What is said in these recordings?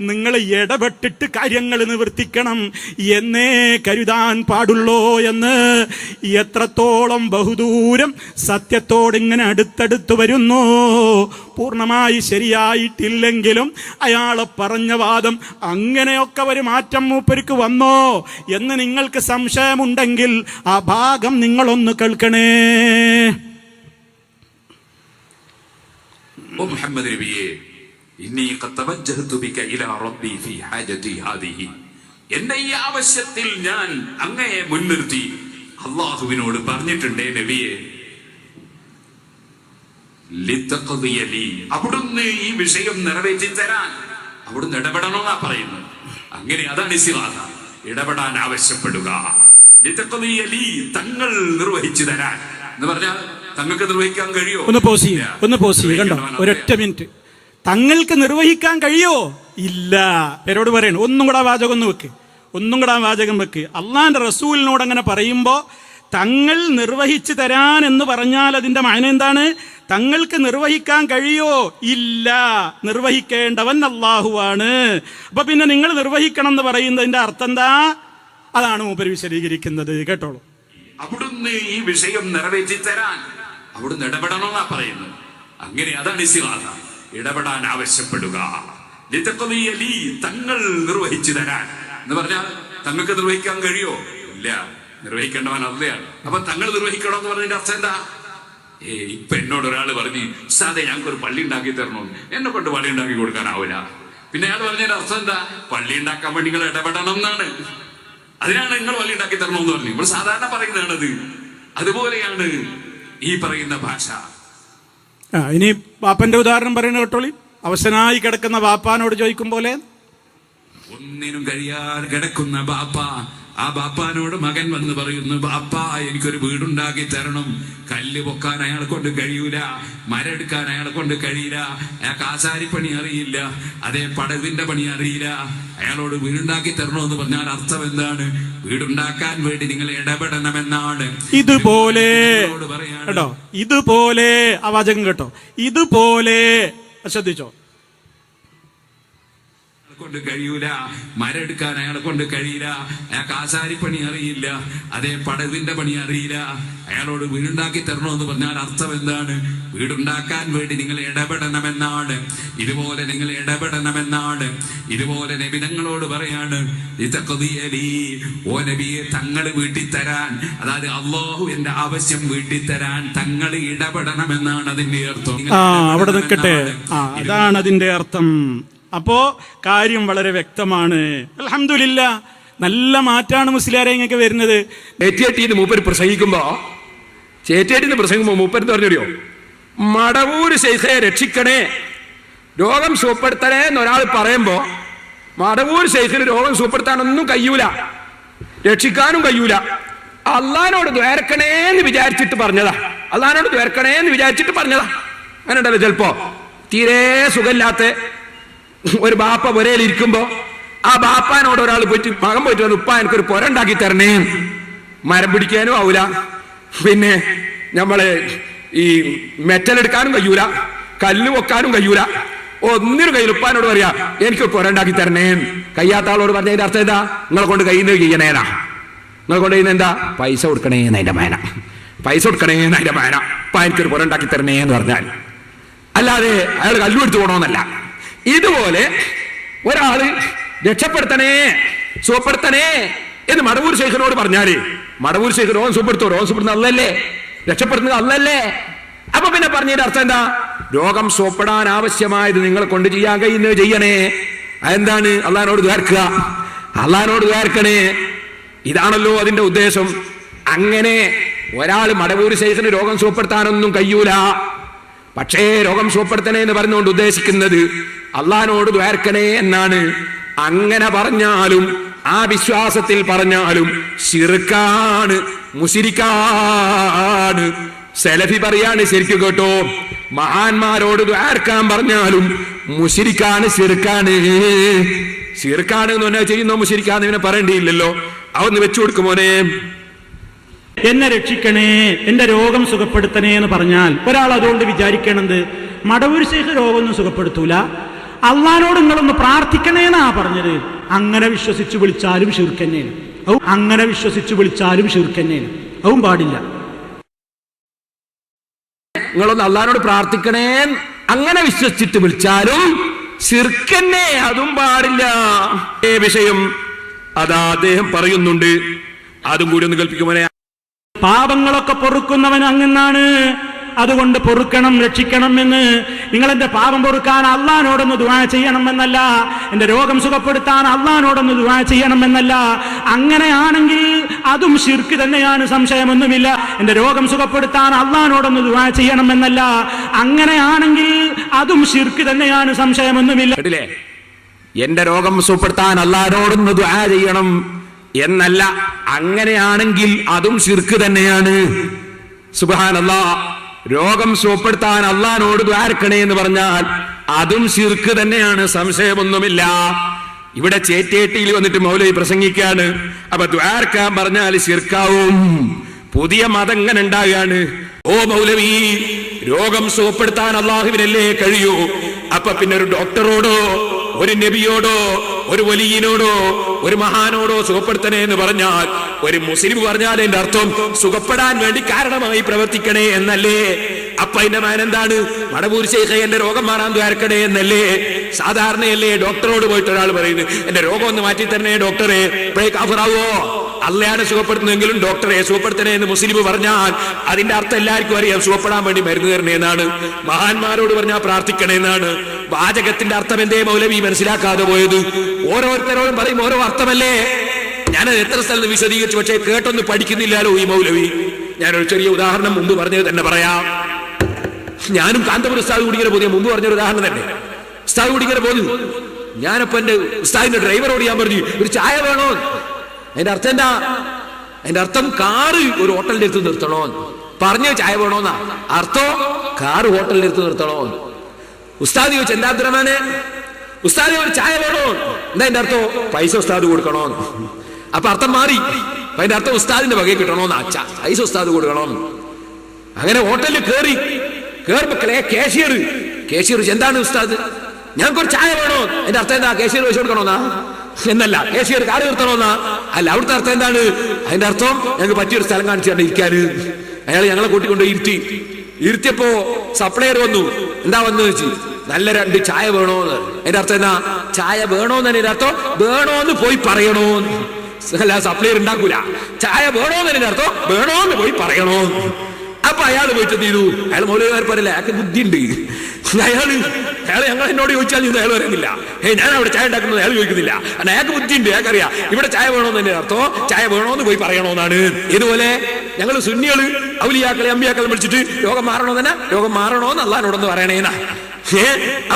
നിങ്ങൾ ഇടപെട്ടിട്ട് കാര്യങ്ങൾ നിവർത്തിക്കണം. എന്നേ കരുതാൻ പാടുള്ളോ എന്ന് എത്രത്തോളം ബഹുദൂരം സത്യത്തോട് ഇങ്ങനെ അടുത്തടുത്ത് വരുന്നു. പൂർണമായി ശരിയായിട്ടില്ലെങ്കിലും അയാളെ പറഞ്ഞ വാദം അങ്ങനെയൊക്കെ ഒരു മാറ്റം മൂപ്പർക്ക് വന്നോ എന്ന് നിങ്ങൾക്ക് സംശയമുണ്ടെങ്കിൽ ആ ഭാഗം നിങ്ങളൊന്ന് കേൾക്കണേ. മുഹമ്മദ് നബിയെ എന്റെ ഈ ആവശ്യത്തിൽ ഞാൻ അങ്ങയെ മുൻനിർത്തി അള്ളാഹുവിനോട് പറഞ്ഞിട്ടുണ്ട് നബിയെ. അവിടുന്ന് ഈ വിഷയം നിറവേറ്റി തരാൻ അവിടുന്ന് ഇടപെടണമെന്നാ പറയുന്നത്. അങ്ങനെ അതാണ് ഇസ്തിഗാഥ ഇടപെടാൻ ആവശ്യപ്പെടുക. തങ്ങൾ നിർവഹിച്ചു തരാൻ. എന്ന് പറഞ്ഞാൽ തങ്ങൾക്ക് നിർവഹിക്കാൻ കഴിയോ? ഒന്ന് പോസ് ചെയ്യ് ഒന്ന് പോസ് ചെയ്യ് കണ്ടോ? ഒരൊറ്റ മിനിറ്റ്. തങ്ങൾക്ക് നിർവഹിക്കാൻ കഴിയോ ഇല്ല. പേരോട് പറയണം ഒന്നും കൂടെ വാചകം ഒന്ന് വെക്ക്. ഒന്നും കൂടെ വാചകം വെക്ക്. അള്ളാന്റെ റസൂലിനോട് അങ്ങനെ പറയുമ്പോൾ തങ്ങൾ നിർവഹിച്ചു തരാൻ എന്ന് പറഞ്ഞാൽ അതിന്റെ മായന എന്താണ്? തങ്ങൾക്ക് നിർവഹിക്കാൻ കഴിയോ? ഇല്ല. നിർവഹിക്കേണ്ടവൻ അള്ളാഹുവാണ്. അപ്പൊ പിന്നെ നിങ്ങൾ നിർവഹിക്കണം എന്ന് പറയുന്നതിന്റെ അർത്ഥം എന്താ? അതാണ് മൂപ്പര് വിശദീകരിക്കുന്നത്. കേട്ടോളൂ. അവിടുന്ന് ഈ വിഷയം നിറവേറ്റി തരാൻ അവിടുന്ന് ഇടപെടണമെന്നാ പറയുന്നത്. അങ്ങനെ അതാണ് ഇസ്തിഗാഥ ഇടപെടാൻ ആവശ്യപ്പെടുക. തങ്ങൾ നിർവഹിച്ചു തരാൻ. എന്ന് പറഞ്ഞാൽ തങ്ങൾക്ക് നിർവഹിക്കാൻ കഴിയോ? ഇല്ല. നിർവഹിക്കേണ്ടവൻ അല്ലയാണ് അപ്പൊ തങ്ങൾ നിർവഹിക്കണം എന്ന് പറഞ്ഞതിന്റെ അർത്ഥം എന്താ? ഏ ഇപ്പൊ എന്നോട് ഒരാൾ പറഞ്ഞു സാധേ ഞങ്ങൾക്ക് ഒരു പള്ളി ഉണ്ടാക്കി തരണോ? എന്നെ കൊണ്ട് പള്ളി ഉണ്ടാക്കി കൊടുക്കാനാവില്ല പിന്നെ അയാൾ പറഞ്ഞതിന്റെ അർത്ഥം എന്താ? പള്ളി ഉണ്ടാക്കാൻ വേണ്ടി നിങ്ങൾ ഇടപെടണം എന്നാണ്. അതിനാണ് നിങ്ങൾ പള്ളി ഉണ്ടാക്കി തരണമെന്ന് പറഞ്ഞു നമ്മൾ സാധാരണ പറയുന്നതാണത്. അതുപോലെയാണ് ഈ പറയുന്ന ഭാഷ. ഇനി ബാപ്പന്റെ ഉദാഹരണം പറയുന്ന കേട്ടോളി. അവശനായി കിടക്കുന്ന ബാപ്പാനോട് ചോദിക്കും പോലെ ഒന്നിനും കഴിയാതെ കിടക്കുന്ന ബാപ്പ. ആ ബാപ്പാനോട് മകൻ വന്ന് പറയുന്നു ബാപ്പ എനിക്കൊരു വീടുണ്ടാക്കി തരണം. കല്ല് പൊക്കാൻ അയാളെ കൊണ്ട് കഴിയൂല മരെടുക്കാൻ അയാളെ കൊണ്ട് കഴിയില്ല അയാൾക്ക് ആശാരിപ്പണി അറിയില്ല അതേ പടവിന്റെ പണി അറിയില്ല. അയാളോട് വീടുണ്ടാക്കി എന്ന് പറഞ്ഞാൽ അർത്ഥം എന്താണ്? വീടുണ്ടാക്കാൻ വേണ്ടി നിങ്ങൾ ഇടപെടണമെന്നാണ്. ഇതുപോലെ കേട്ടോ? ഇതുപോലെ ആ വാചകം കേട്ടോ? ഇതുപോലെ ശ്രദ്ധിച്ചോ? കൊണ്ട് കഴിയൂല. മരെടുക്കാൻ അയാളെ കൊണ്ട് കഴിയില്ല. അയാൾക്ക് ആശാരിപ്പണി അറിയില്ല. അതേ പടവിന്റെ പണി അറിയില്ല. അയാളോട് വീടുണ്ടാക്കി തരണമെന്ന് പറഞ്ഞാൽ അർത്ഥം എന്താണ്? വീടുണ്ടാക്കാൻ വേണ്ടി നിങ്ങൾ ഇടപെടണമെന്നാണ്. ഇതുപോലെ നിങ്ങൾ ഇടപെടണമെന്നാണ്. ഇതുപോലെ നബിതങ്ങളോട് പറയാണ്. ഓ നബിയെ തങ്ങൾ വീട്ടിൽ തരാൻ അതായത് അള്ളാഹു എന്റെ ആവശ്യം വീട്ടിൽ തരാൻ തങ്ങൾ ഇടപെടണമെന്നാണ് അതിന്റെ അർത്ഥം. അവിടെ നിൽക്കട്ടെ. അതാണ് അതിന്റെ അർത്ഥം. അപ്പോ കാര്യം വളരെ വ്യക്തമാണ്. അലഹമില്ല നല്ല മാറ്റാണ് മുസ്ലിയാരെ വരുന്നത്. ചേറ്റിയേട്ടിന്ന് മൂപ്പര് പ്രസംഗിക്കുമ്പോ ചേറ്റിയേട്ടിന്ന് പ്രസംഗിക്കുമ്പോ മൂപ്പര് പറഞ്ഞോ മടവൂര് ശൈഖയെ രക്ഷിക്കണേ രോഗം സുഖപ്പെടുത്തണേ എന്നൊരാൾ പറയുമ്പോ മടവൂർ ശൈഖിന് രോഗം സുഖപ്പെടുത്താനൊന്നും കഴിയൂല. രക്ഷിക്കാനും കഴിയൂല. അള്ളഹാനോട് ദ്വേർക്കണേ എന്ന് വിചാരിച്ചിട്ട് പറഞ്ഞതാ. അള്ളഹാനോട് ദ്വേർക്കണേ എന്ന് വിചാരിച്ചിട്ട് പറഞ്ഞതാ. അങ്ങനെ ഉണ്ടല്ലോ ചിലപ്പോ. തീരെ സുഖമില്ലാത്ത ഒരു ബാപ്പ പുരയിലിരിക്കുമ്പോ ആ ബാപ്പാനോട് ഒരാൾ പോയിട്ട് മകൻ പോയിട്ട് പറഞ്ഞു ഉപ്പ എനിക്കൊരു പുര ഉണ്ടാക്കി തരണേ. മരം പിടിക്കാനും ആവൂല. പിന്നെ നമ്മളെ ഈ മെറ്റലെടുക്കാനും കഴിയൂല. കല്ല് വെക്കാനും കഴിയൂല. ഒന്നിനും കയ്യിൽ ഉപ്പാനോട് പറയാ എനിക്ക് പുര ഉണ്ടാക്കി തരണേ. കയ്യാത്ത ആളോട് പറഞ്ഞതിന്റെ അർത്ഥം എന്താ? നിങ്ങളെ കൊണ്ട് കയ്യിൽ ചെയ്യണേനാ നിങ്ങളെ കൊണ്ട് ചെയ്യുന്ന എന്താ? പൈസ കൊടുക്കണേ എന്നതിന്റെ മേന. പൈസ കൊടുക്കണേ എന്നതിന്റെ മേന. അപ്പ എനിക്കൊരു പുര ഉണ്ടാക്കി തരണേ എന്ന് പറഞ്ഞാൽ. അല്ലാതെ അയാൾ കല്ലുപിടിച്ചു പോകണമെന്നല്ല ഇതുപോലെ ഒരാൾ രക്ഷപ്പെടുത്തണേ സുഖപ്പെടുത്തണേ എന്ന് മടവൂർ ശേഖരനോട് പറഞ്ഞാൽ മടവൂർ ശേഖർ രോഗം സുഖപ്പെടുത്തോ രോഗം സുഖപ്പെടുന്ന അല്ലല്ലേ? രക്ഷപ്പെടുത്തുന്നത് അല്ലല്ലേ? അപ്പൊ പിന്നെ പറഞ്ഞതിന്റെ അർത്ഥം എന്താ? രോഗം സുഖപ്പെടാൻ ആവശ്യമായത് നിങ്ങൾ കൊണ്ട് ചെയ്യാൻ കഴിയുന്നത് ചെയ്യണേ. അതെന്താണ്? അള്ളഹാനോട് ദ്വാർക്കുക അള്ളഹാനോട് ദ്വാർക്കണേ ഇതാണല്ലോ അതിന്റെ ഉദ്ദേശം. അങ്ങനെ ഒരാൾ മടവൂർ ശേഖരന് രോഗം സുഖപ്പെടുത്താനൊന്നും കഴിയൂല. പക്ഷേ രോഗം സുഖപ്പെടുത്തണേ എന്ന് പറഞ്ഞുകൊണ്ട് ഉദ്ദേശിക്കുന്നത് അള്ളഹാനോട് ദ്വാർക്കണേ എന്നാണ്. അങ്ങനെ പറഞ്ഞാലും ആ വിശ്വാസത്തിൽ പറഞ്ഞാലും ശിർക്കാണ് മുസിരിക്കാണ് സെലഫി പറയാണ് ശരിക്കും കേട്ടോ. മഹാന്മാരോട് ദ്വാർക്കാൻ പറഞ്ഞാലും മുസിരിക്കാണ് ശിർക്കാണ്. ശിർക്കാണ് എന്ന് പറഞ്ഞാൽ ചെയ്യുന്നോ മുസിരിക്കാന്ന് ഇവനെ പറയേണ്ടിയില്ലല്ലോ. അവന്ന് വെച്ചു കൊടുക്കുമോനെ എന്നെ രക്ഷിക്കണേ എന്റെ രോഗം സുഖപ്പെടുത്തണേ എന്ന് പറഞ്ഞാൽ ഒരാൾ അതുകൊണ്ട് വിചാരിക്കണത് മടവൂർ ശേഖ രോഗമൊന്നും സുഖപ്പെടുത്തൂല. അള്ളഹാനോട് നിങ്ങളൊന്ന് പ്രാർത്ഥിക്കണേന്നാ പറഞ്ഞത്. അങ്ങനെ വിശ്വസിച്ച് വിളിച്ചാലും ശീർക്കന്നേന്. ഔ അങ്ങനെ വിശ്വസിച്ച് വിളിച്ചാലും ശീർക്കന്നേന്. അതും പാടില്ല. നിങ്ങളൊന്ന് അള്ളഹാനോട് പ്രാർത്ഥിക്കണേ അങ്ങനെ വിശ്വസിച്ചിട്ട് വിളിച്ചാലും ശിർക്കന്നെ അതും പാടില്ല. ഏ വിഷയം അതാ അദ്ദേഹം പറയുന്നുണ്ട്. അതും കൂടി ഒന്ന് കൽപ്പിക്കുമോനെ പാപങ്ങളൊക്കെ പൊറുക്കുന്നവൻ അങ്ങെന്നാണ് അതുകൊണ്ട് പൊറുക്കണം രക്ഷിക്കണം എന്ന് നിങ്ങൾ എന്റെ പാപം പൊറുക്കാൻ അള്ളഹാനോടൊന്ന് ദുവാ ചെയ്യണം എന്നല്ല എന്റെ രോഗം സുഖപ്പെടുത്താൻ അള്ളഹാനോടൊന്ന് ദുവാ ചെയ്യണം എന്നല്ല അങ്ങനെയാണെങ്കിൽ അതും ശിർക്ക് തന്നെയാണ് സംശയമൊന്നുമില്ല. എന്റെ രോഗം സുഖപ്പെടുത്താൻ അള്ളഹാനോടൊന്ന് ദുവാ ചെയ്യണം എന്നല്ല അങ്ങനെയാണെങ്കിൽ അതും ശിർക്ക് തന്നെയാണ് സംശയമൊന്നുമില്ല. എന്റെ രോഗം സുഖപ്പെടുത്താൻ അള്ളഹാനോടൊന്ന് ദുവാ ചെയ്യണം എന്നല്ല. അങ്ങനെയാണെങ്കിൽ അതും ശിർക്ക് തന്നെയാണ്. സുബാനല്ലാ രോഗം സുഖപ്പെടുത്താൻ അള്ളഹാനോട് ദ്വാരക്കണേ എന്ന് പറഞ്ഞാൽ അതും ശിർക്ക് തന്നെയാണ് സംശയമൊന്നുമില്ല. ഇവിടെ ചേറ്റേട്ടിയിൽ വന്നിട്ട് മൗലവി പ്രസംഗിക്കാണ് അപ്പൊ ദ്വാരക്കാൻ പറഞ്ഞാൽ ശിർക്കാവും. പുതിയ മതങ്ങനെ ഉണ്ടാകാണ്. ഓ മൗലവി രോഗം സുഖപ്പെടുത്താൻ അള്ളാഹുവിനല്ലേ കഴിയൂ? അപ്പൊ പിന്നെ ഒരു ഡോക്ടറോടോ ഒരു നബിയോടോ ഒരു വലിയനോടോ ഒരു മഹാനോടോ സുഖപ്പെടുത്തണേ എന്ന് പറഞ്ഞാൽ ഒരു മുസ്ലിം പറഞ്ഞാൽ എന്റെ അർത്ഥം സുഖപ്പെടാൻ വേണ്ടി കാരണമായി പ്രവർത്തിക്കണേ എന്നല്ലേ? അപ്പൊ അതിന്റെ മാൻ എന്താണ്? മടപൂർ ശേഖ എന്റെ രോഗം മാറാൻ ദ്വാരക്കണേ എന്നല്ലേ? സാധാരണയല്ലേ ഡോക്ടറോട് പോയിട്ട് ഒരാൾ പറയുന്നത് എന്റെ രോഗം ഒന്ന് മാറ്റി തരണേ ഡോക്ടറെ ഇപ്പോഴേ കാഫറാവോ അള്ളയാണ് സുഖപ്പെടുത്തുന്നതെങ്കിലും ഡോക്ടറെ സുഖപ്പെടുത്തണേ എന്ന് മുസ്ലിം പറഞ്ഞാൽ അതിന്റെ അർത്ഥം എല്ലാവർക്കും അറിയാം. സുഖപ്പെടാൻ വേണ്ടി മരുന്ന് തരണേ എന്നാണ്. മഹാന്മാരോട് പറഞ്ഞാൽ പ്രാർത്ഥിക്കണേ എന്നാണ്. വാചകത്തിന്റെ അർത്ഥം എന്തേ മൗലവി? മനസ്സിലാക്കാതെ പോയത്. ഓരോരുത്തരോടും പറയും ഓരോ അർത്ഥമല്ലേ? ഞാൻ എത്ര സ്ഥലത്ത് വിശദീകരിച്ചു പക്ഷേ കേട്ടൊന്നും പഠിക്കുന്നില്ലല്ലോ ഈ മൗലവി. ഞാനൊരു ചെറിയ ഉദാഹരണം മുമ്പ് പറഞ്ഞത് തന്നെ പറയാം. ഞാനും കാന്തപുരം ഉസ്താദ് കുടിക്കര പോയി മുമ്പ് പറഞ്ഞൊരു ഉദാഹരണം തന്നെ. ഉസ്താദ് കുടിക്കര പോലും ഞാനപ്പോ എന്റെ ഉസ്താദിന്റെ ഡ്രൈവറോട് ഞാൻ പറഞ്ഞു ഒരു ചായ വേണോ? അതിന്റെ അർത്ഥം എന്താ? അതിന്റെ അർത്ഥം കാറ് ഒരു ഹോട്ടലിന്റെ അടുത്ത് നിർത്തണോ? പറഞ്ഞു ചായ വേണോന്നാ? അർത്ഥം കാറ് ഹോട്ടലിന്റെ അടുത്ത് നിർത്തണോ? ഉസ്താദി ചോദിച്ചു എന്താ അബ്ദുറഹ്മാനെ? ഉസ്താദി ഒരു ചായ വേണോ? എന്താ എന്റെ അർത്ഥം? പൈസ ഉസ്താദ് കൊടുക്കണോ? അപ്പൊ അർത്ഥം മാറി. അതിന്റെ അർത്ഥം ഉസ്താദിന്റെ വകയെ കിട്ടണോന്നാ പൈസ ഉസ്താദ് കൊടുക്കണം. അങ്ങനെ ഹോട്ടലിൽ കേറി. കേറുമ്പോ കേശിയർ കേശിയർ എന്താണ് ഉസ്താദ്? ഞാൻ ഒരു ചായ വേണോ? എന്റെ അർത്ഥം എന്താ? കേശിയർ വെച്ച് കൊടുക്കണോന്നാ? എന്നല്ല. കേഷ്യർ കാട് നിർത്തണമെന്നാ അല്ല അവിടുത്തെ അർത്ഥം എന്താണ്? അതിന്റെ അർത്ഥം ഞങ്ങൾക്ക് പറ്റിയൊരു സ്ഥലം കാണിച്ചു തന്നെ ഇരിക്കാന്. അയാൾ ഞങ്ങളെ കൂട്ടിക്കൊണ്ട് ഇരുത്തി. ഇരുത്തിയപ്പോ സപ്ലയർ വന്നു. എന്താ വന്നു വെച്ചു നല്ല രണ്ട് ചായ വേണോന്ന്. എന്റെ അർത്ഥം എന്താ ചായ വേണോന്ന് തന്നെ അർത്ഥം വേണോന്ന് പോയി പറയണോ അല്ല സപ്ലയർ ഉണ്ടാക്കൂല. ചായ വേണോന്ന് എന്റെ അർത്ഥം വേണോന്ന് പോയി പറയണോ അപ്പൊ അയാൾ പോയിട്ട് ചെയ്തു അയാൾ മൗലവിമാർ പറയില്ല അയാൾക്ക് ബുദ്ധിയുണ്ട്. അയാൾ അയാൾ ഞങ്ങൾ എന്നോട് ചോദിച്ചാൽ ഇത് അയാൾ പറയുന്നില്ല. ഏ ഞാൻ അവിടെ ചായ ഉണ്ടാക്കുന്നത് അയാൾ ചോദിക്കുന്നില്ല. കാരണം അയാൾക്ക് ബുദ്ധിയുണ്ട് അയാൾക്കറിയാം. ഇവിടെ ചായ വേണോന്ന് തന്നെ അർത്ഥം. ചായ വേണോന്ന് പോയി പറയണോന്നാണ്. ഇതുപോലെ ഞങ്ങൾ സുന്നികൾ ഔലിയാക്കളെ അമ്പിയാക്കളെ വിളിച്ചിട്ട് രോഗം മാറണോ തന്നെ? രോഗം മാറണോന്ന് അള്ളഹാനോടൊന്ന് പറയണേനാ ഏ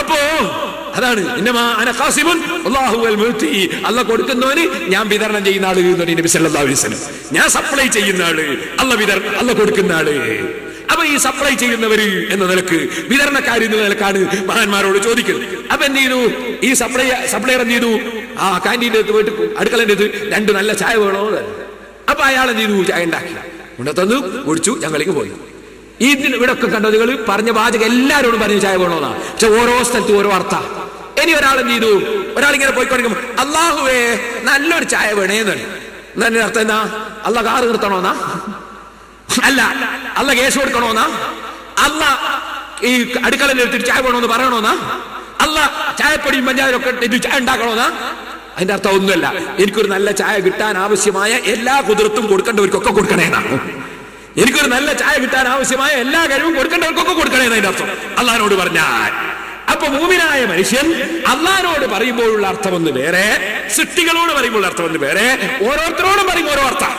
അപ്പോ അതാണ്. അല്ല കൊടുക്കുന്നവന് ഞാൻ വിതരണം ചെയ്യുന്ന ആൾ നബി വസല്ലം. ഞാൻ സപ്ലൈ ചെയ്യുന്ന ആൾ. അല്ല വിതരണം അല്ല കൊടുക്കുന്ന ആൾ. അപ്പൊ ഈ സപ്ലൈ ചെയ്യുന്നവര് എന്ന നിലയ്ക്ക് വിതരണക്കാർ എന്ന നിലക്കാണ് മഹാന്മാരോട് ചോദിക്കുന്നത്. അപ്പൊ എന്ത് ചെയ്തു? ഈ സപ്ലൈ സപ്ലൈർ എന്ത് ചെയ്തു? ആ കാന്റീന്റെ അടുത്ത് പോയിട്ട് അടുക്കളന്റെ അടുത്ത് രണ്ട് നല്ല ചായ വേണോ. അപ്പൊ അയാൾ എന്ത് ചെയ്തു? ചായ ഉണ്ടാക്കി. ഇവിടെ തന്നു കുടിച്ചു ഞങ്ങളിലേക്ക് പോയി. ഇതിന് ഇവിടെ ഒക്കെ കണ്ടോ നിങ്ങൾ പറഞ്ഞ വാചകം എല്ലാവരോടും പറഞ്ഞ ചായ വേണോന്നാ പക്ഷെ ഓരോ സ്ഥലത്തും ഓരോ അർത്ഥ ഇനി ഒരാൾ എന്ത് ചെയ്തു? ഒരാൾ ഇങ്ങനെ പോയിക്കൊണ്ടിരിക്കും അള്ളാഹുവേ നല്ലൊരു ചായ വേണേന്ന് നല്ല അർത്ഥം എന്താ? അല്ല കാറ് നിർത്തണോന്നാ അല്ല അല്ല കേസ് കൊടുക്കണോന്നാ? അല്ല ഈ അടുക്കള എടുത്തിട്ട് ചായ വേണോന്ന് പറയണോന്നാ? അല്ല ചായപ്പൊടിയും പഞ്ചായത്തൊക്കെ ഇട്ട് ചായ ഉണ്ടാക്കണോന്നാ? അതിന്റെ അർത്ഥം ഒന്നുമല്ല. എനിക്കൊരു നല്ല ചായ കിട്ടാൻ ആവശ്യമായ എല്ലാ കുതിർത്തും കൊടുക്കേണ്ടവർക്കൊക്കെ കൊടുക്കണേന്നാണ് എനിക്കൊരു നല്ല ചായ കിട്ടാൻ ആവശ്യമായ എല്ലാ കഴിവും കൊടുക്കേണ്ടവർക്കൊക്കെ കൊടുക്കണേന്ന് അതിന്റെ അർത്ഥം. അള്ളഹാനോട് പറഞ്ഞാൽ അപ്പൊ മൂമിനായ മനുഷ്യൻ അള്ളാനോട് പറയുമ്പോഴുള്ള അർത്ഥം ഒന്ന് വേറെ സൃഷ്ടികളോട് പറയുമ്പോഴുള്ള അർത്ഥം ഒന്ന് വേറെ ഓരോരുത്തരോടും പറയുമ്പോൾ ഓരോ അർത്ഥം